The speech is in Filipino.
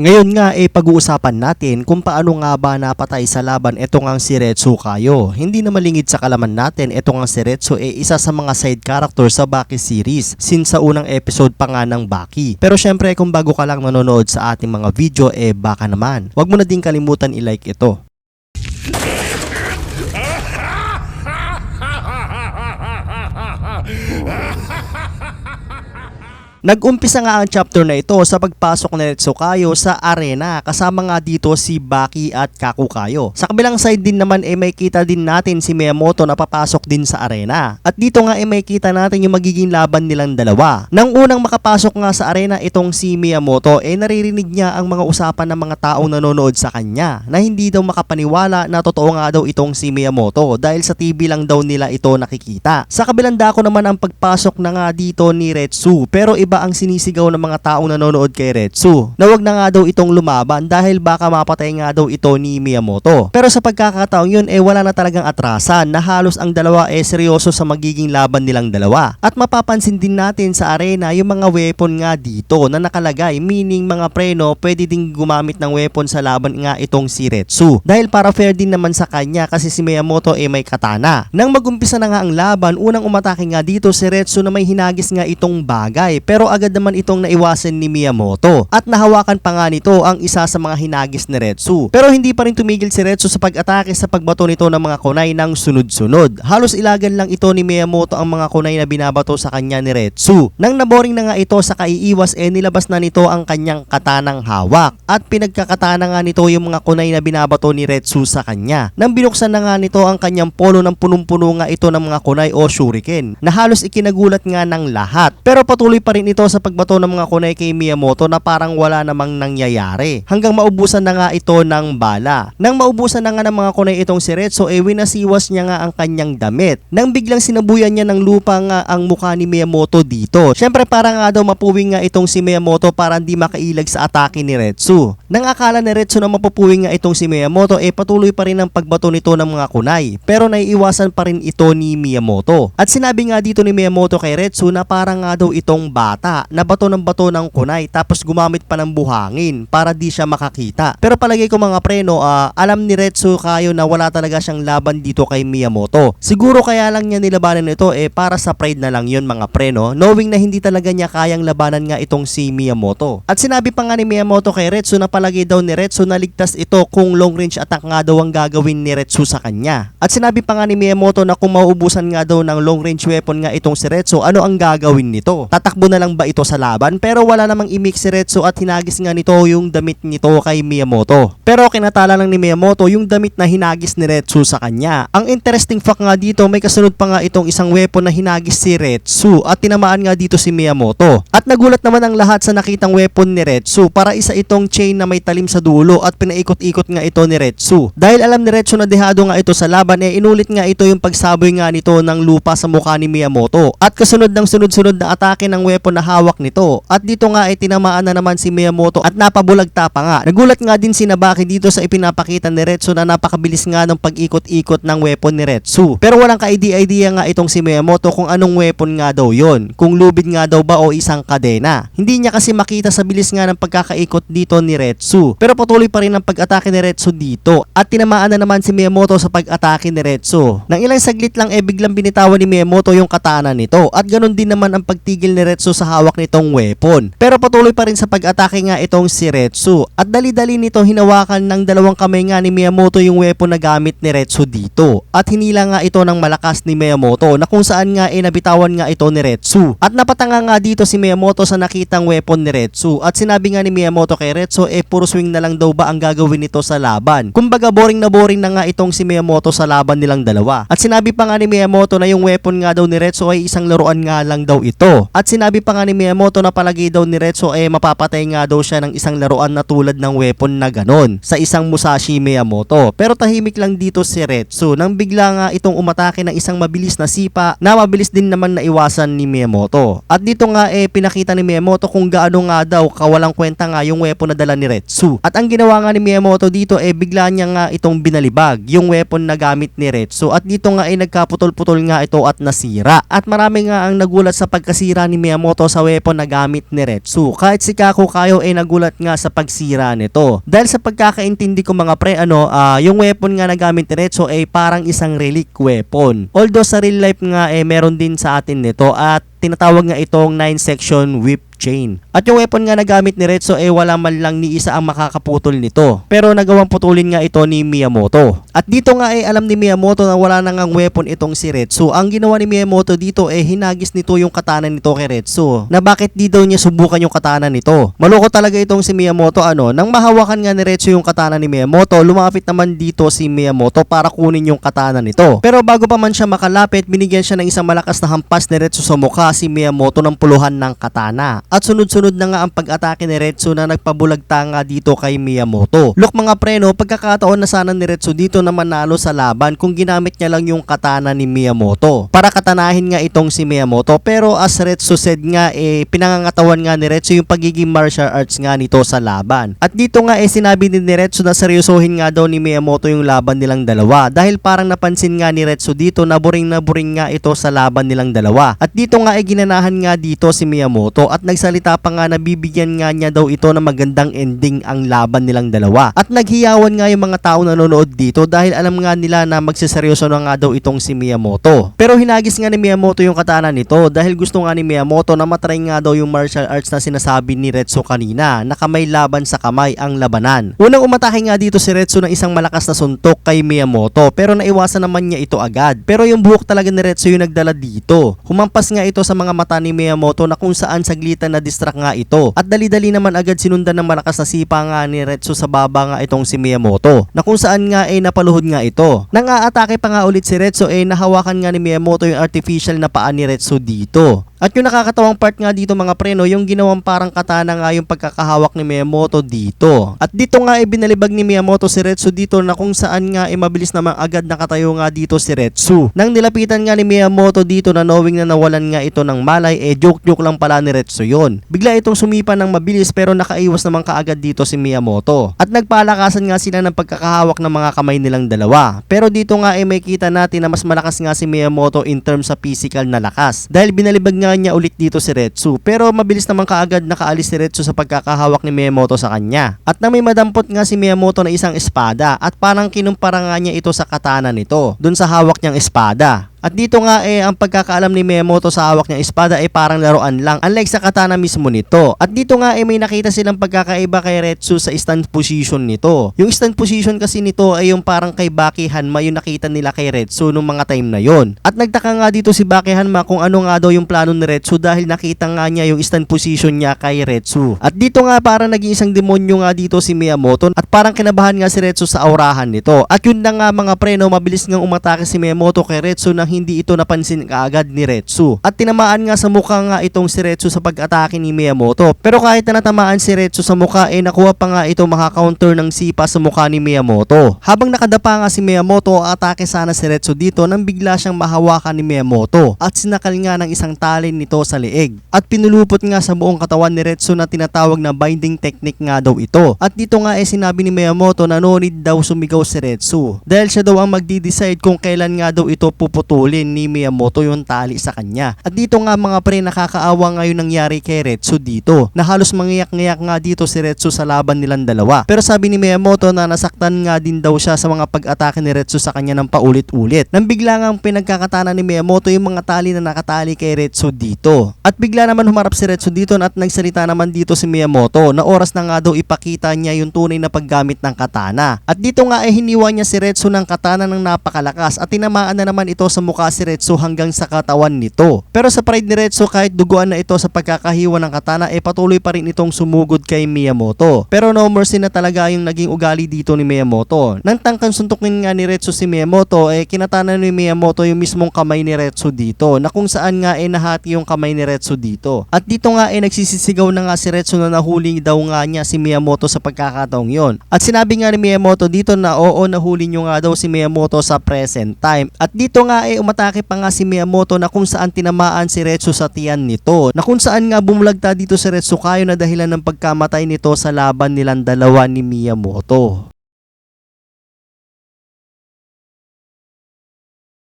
Ngayon nga eh pag-uusapan natin kung paano nga ba napatay sa laban itong ang si Retsu Kayo. Hindi na malingid sa kalaman natin itong ang si Retsu eh isa sa mga side character sa Baki series since sa unang episode pa nga ng Baki. Pero syempre kung bago ka lang nanonood sa ating mga video eh baka naman. Huwag mo na din kalimutan i-like ito. Nag-umpisa nga ang chapter na ito sa pagpasok ni Retsukayo sa arena kasama nga dito si Baki at Kakukayo. Sa kabilang side din naman eh may kita din natin si Miyamoto na papasok din sa arena. At dito nga eh may kita natin yung magiging laban nilang dalawa. Nang unang makapasok nga sa arena itong si Miyamoto eh naririnig niya ang mga usapan ng mga taong nanonood sa kanya na hindi daw makapaniwala na totoo nga daw itong si Miyamoto dahil sa TV lang daw nila ito nakikita. Sa kabilang dako naman ang pagpasok na nga dito ni Retsu pero iba ang sinisigaw ng mga taong nanonood kay Retsu na wag na nga daw itong lumaban dahil baka mapatay nga daw ito ni Miyamoto. Pero sa pagkakataong yun eh wala na talagang atrasan na halos ang dalawa eh seryoso sa magiging laban nilang dalawa. At mapapansin din natin sa arena yung mga weapon nga dito na nakalagay meaning mga preno pwede ding gumamit ng weapon sa laban nga itong si Retsu. Dahil para fair din naman sa kanya kasi si Miyamoto eh may katana. Nang magumpisa na nga ang laban, unang umatake nga dito si Retsu na may hinagis nga itong bagay pero agad naman itong naiwasan ni Miyamoto at nahawakan pa nga nito ang isa sa mga hinagis ni Retsu. Pero hindi pa rin tumigil si Retsu sa pag-atake sa pagbato nito ng mga kunay ng sunod-sunod. Halos ilagan lang ito ni Miyamoto ang mga kunay na binabato sa kanya ni Retsu. Nang naboring na nga ito sa kaiiwas eh nilabas na nito ang kanyang katanang hawak at pinagkakatana nga nito yung mga kunay na binabato ni Retsu sa kanya. Nang binuksan na nga nito ang kanyang polo ng punong-puno nga ito ng mga kunay o shuriken na halos ikinagulat nga ng lahat. Pero patuloy pa rin ito sa pagbato ng mga kunay kay Miyamoto na parang wala namang nangyayari hanggang maubusan na nga ito ng bala. Nang maubusan na nga ng mga kunay itong si Retsu eh winasiwas niya nga ang kanyang damit. Nang biglang sinabuyan niya ng lupa nga ang mukha ni Miyamoto dito. Syempre para nga daw mapuwing nga itong si Miyamoto para hindi makailag sa atake ni Retsu. Nang akala ni Retsu na mapupuwing nga itong si Miyamoto eh patuloy pa rin ang pagbato nito ng mga kunay. Pero naiiwasan pa rin ito ni Miyamoto. At sinabi nga dito ni Miyamoto kay Retsu na parang nga daw itong bata na bato ng bato ng kunay tapos gumamit pa ng buhangin para di siya makakita. Pero palagay ko mga preno, ah, alam ni Retsu kayo na wala talaga siyang laban dito kay Miyamoto. Siguro kaya lang niya nilabanan ito eh para sa pride na lang yun mga preno, knowing na hindi talaga niya kayang labanan nga itong si Miyamoto. At sinabi pa nga ni Miyamoto kay Retsu na palagay daw ni Retsu na ligtas ito kung long range attack nga daw ang gagawin ni Retsu sa kanya. At sinabi pa nga ni Miyamoto na kung mauubusan nga daw ng long range weapon nga itong si Retsu, ano ang gagawin nito? Tatakbo na lang ba ito sa laban? Pero wala namang imik si Retsu at hinagis nga nito yung damit nito kay Miyamoto. Pero kinatala lang ni Miyamoto yung damit na hinagis ni Retsu sa kanya. Ang interesting fact nga dito, may kasunod pa nga itong isang weapon na hinagis si Retsu at tinamaan nga dito si Miyamoto. At nagulat naman ang lahat sa nakitang weapon ni Retsu para isa itong chain na may talim sa dulo at pinaikot-ikot nga ito ni Retsu. Dahil alam ni Retsu na dehado nga ito sa laban, eh inulit nga ito yung pagsaboy nga nito ng lupa sa mukha ni Miyamoto. At kasunod ng sunod-sunod na atake ng weapon na hawak nito. At dito nga ay tinamaan na naman si Miyamoto at napabulagta pa nga. Nagulat nga din si Nabaki dito sa ipinapakita ni Retsu na napakabilis nga ng pag-ikot-ikot ng weapon ni Retsu. Pero walang ka-idea-idea nga itong si Miyamoto kung anong weapon nga daw yon. Kung lubid nga daw ba o isang kadena. Hindi niya kasi makita sa bilis nga ng pagkakaikot dito ni Retsu. Pero patuloy pa rin ang pag-atake ni Retsu dito. At tinamaan na naman si Miyamoto sa pag-atake ni Retsu. Nang ilang saglit lang eh biglang binitawan ni Miyamoto yung katana nito. At ganun din naman ang pagtigil ni Retsu sa hawak nitong weapon. Pero patuloy pa rin sa pag-atake nga itong si Retsu. At dali-dali nito hinawakan ng dalawang kamay nga ni Miyamoto yung weapon na gamit ni Retsu dito. At hinila nga ito ng malakas ni Miyamoto na kung saan nga eh nga ito ni Retsu. At napatanga nga dito si Miyamoto sa nakitang weapon ni Retsu. At sinabi nga ni Miyamoto kay Retsu eh puro swing na lang daw ba ang gagawin nito sa laban. Kumbaga boring na boring na nga itong si Miyamoto sa laban nilang dalawa. At sinabi pa nga ni Miyamoto na yung weapon nga daw ni Retsu ay isang laruan nga lang daw ito. At sinabi pa nga ni Miyamoto na palagi daw ni Retsu eh mapapatay nga daw siya ng isang laruan na tulad ng weapon na ganon sa isang Musashi Miyamoto. Pero tahimik lang dito si Retsu nang bigla nga itong umatake ng isang mabilis na sipa na mabilis din naman na iwasan ni Miyamoto. At dito nga eh pinakita ni Miyamoto kung gaano nga daw kawalang kwenta nga yung weapon na dala ni Retsu. At ang ginawa nga ni Miyamoto dito eh bigla niya nga itong binalibag yung weapon na gamit ni Retsu. At dito nga eh nagkaputol-putol nga ito at nasira. At marami nga ang nagulat sa pagkasira ni Miyamoto ito sa weapon na gamit ni Retsu. Kahit si Kakukayo ay nagulat nga sa pagsira nito. Dahil sa pagkakaintindi ko mga pre, ano, ah, yung weapon nga na gamit ni Retsu ay parang isang relic weapon. Although sa real life nga eh meron din sa atin nito at tinatawag nga itong 9 section whip chain. At yung weapon nga na gamit ni Retsu ay wala man lang ni isa ang makakaputol nito. Pero nagawang putulin nga ito ni Miyamoto. At dito nga ay alam ni Miyamoto na wala nang ang weapon itong si Retsu. Ang ginawa ni Miyamoto dito ay hinagis nito yung katana nito kay Retsu. Na bakit di daw niya subukan yung katana nito. Maloko talaga itong si Miyamoto ano. Nang mahawakan nga ni Retsu yung katana ni Miyamoto, lumapit naman dito si Miyamoto para kunin yung katana nito. Pero bago pa man siya makalapit, binigyan siya ng isang malakas na hampas ni Retsu sa mukha si Miyamoto ng puluhan ng katana. At sunod-sunod na nga ang pag-atake ni Retsu na nagpabulagta nga dito kay Miyamoto. Look mga preno, pagkakataon na sana ni Retsu dito na manalo sa laban kung ginamit niya lang yung katana ni Miyamoto. Para katanahin nga itong si Miyamoto. Pero as Retsu said nga, eh, pinangangatawan nga ni Retsu yung pagiging martial arts nga nito sa laban. At dito nga eh sinabi ni Retsu na seryosohin nga daw ni Miyamoto yung laban nilang dalawa. Dahil parang napansin nga ni Retsu dito na buring na buring nga ito sa laban nilang dalawa. At dito nga eh ginanahan nga dito si Miyamoto at nagsalita pa nga na bibigyan nga niya daw ito ng magandang ending ang laban nilang dalawa. At naghiyawan nga yung mga tao na nanonood dito dahil alam nga nila na magseseryoso na nga daw itong si Miyamoto. Pero hinagis nga ni Miyamoto yung katana nito dahil gusto nga ni Miyamoto na matry nga daw yung martial arts na sinasabi ni Retsu kanina na kamay laban sa kamay ang labanan. Unang umatake nga dito si Retsu ng isang malakas na suntok kay Miyamoto pero naiwasan naman niya ito agad. Pero yung buhok talaga ni Retsu yung nagdala dito. Humampas nga ito sa mga mata ni Miyamoto na kung saan saglitan na distract nga ito. At dali-dali naman agad sinundan ng malakas na sipa nga ni Retsu sa baba nga itong si Miyamoto. Na kung saan nga ay napaluhod nga ito. Nang aatake pa nga ulit si Retsu ay nahawakan nga ni Miyamoto yung artificial na paa ni Retsu dito. At yung nakakatawang part nga dito mga preno, yung ginawang parang katana nga yung pagkakahawak ni Miyamoto dito. At dito nga ay binalibag ni Miyamoto si Retsu dito na kung saan nga ay mabilis naman agad nakatayo nga dito si Retsu. Nang nilapitan nga ni Miyamoto dito na knowing na nawalan nga ito ng malay, eh joke-joke lang pala ni Retsu yon. Bigla itong sumipa ng mabilis pero nakaiwas naman kaagad dito si Miyamoto. At nagpalakasan nga sila ng pagkakahawak ng mga kamay nilang dalawa. Pero dito nga ay may kita natin na mas malakas nga si Miyamoto in terms sa physical na lakas. Dahil binalibag nga niya ulit dito si Retsu pero mabilis naman kaagad nakaalis si Retsu sa pagkakahawak ni Miyamoto sa kanya. At na may madampot nga si Miyamoto na isang espada at parang kinumpara nga niya ito sa katana nito dun sa hawak niyang espada. At dito nga eh, ang pagkakaalam ni Miyamoto sa hawak niyang espada ay parang laruan lang, unlike sa katana mismo nito. At dito nga eh, may nakita silang pagkakaiba kay Retsu sa stand position nito. Yung stand position kasi nito ay yung parang kay Baki Hanma yung nakita nila kay Retsu nung mga time na yon. At nagtaka nga dito si Baki Hanma kung ano nga daw yung plano ni Retsu dahil nakita nga niya yung stand position niya kay Retsu. At dito nga parang naging isang demonyo nga dito si Miyamoto at parang kinabahan nga si Retsu sa aurahan nito. At yun na nga mga preno, mabilis nga umatake si Miyamoto kay Retsu nang hindi ito napansin kaagad ni Retsu. At tinamaan nga sa mukha nga itong si Retsu sa pag-atake ni Miyamoto. Pero kahit na natamaan si Retsu sa mukha, eh nakuha pa nga ito makakounter ng sipa sa mukha ni Miyamoto. Habang nakadapa nga si Miyamoto, atake sana si Retsu dito nang bigla siyang mahawakan ni Miyamoto at sinakal nga ng isang talin nito sa leeg. At pinulupot nga sa buong katawan ni Retsu na tinatawag na binding technique nga daw ito. At dito nga eh sinabi ni Miyamoto na no need daw sumigaw si Retsu. Dahil siya daw ang magdi-decide kung kailan nga daw ito puputulin ni Miyamoto yung tali sa kanya. At dito nga mga pre nakakaawa nga yung nangyari kay Retsu dito. Na halos mangiyak-ngiyak nga dito si Retsu sa laban nilang dalawa. Pero sabi ni Miyamoto na nasaktan nga din daw siya sa mga pag-atake ni Retsu sa kanya ng paulit-ulit. Nang bigla nga pinagkakatana ni Miyamoto yung mga tali na nakatali kay Retsu dito. At bigla naman humarap si Retsu dito at nagsalita naman dito si Miyamoto na oras na nga daw ipakita niya yung tunay na paggamit ng katana. At dito nga ay hiniwa niya si Retsu ng katana ng napakalakas at tinamaan na naman ito sa mukha si Retsu hanggang sa katawan nito. Pero sa pride ni Retsu kahit duguan na ito sa pagkakahiwa ng katana ay patuloy pa rin itong sumugod kay Miyamoto. Pero no mercy na talaga yung naging ugali dito ni Miyamoto. Nang tangkang suntukin nga ni Retsu si Miyamoto eh kinatana ni Miyamoto yung mismong kamay ni Retsu dito na kung saan nga eh nahati yung kamay ni Retsu dito. At dito nga eh nagsisisigaw na nga si Retsu na nahuli daw nga niya si Miyamoto sa pagkakataong yon. At sinabi nga ni Miyamoto dito na oo nahuli nyo nga daw si Miyamoto sa present time. At dito nga eh umatake pa nga si Miyamoto na kung saan tinamaan si Retsu sa tiyan nito. Na kung saan nga bumulagta dito si Retsukayo na dahilan ng pagkamatay nito sa laban nilang dalawa ni Miyamoto.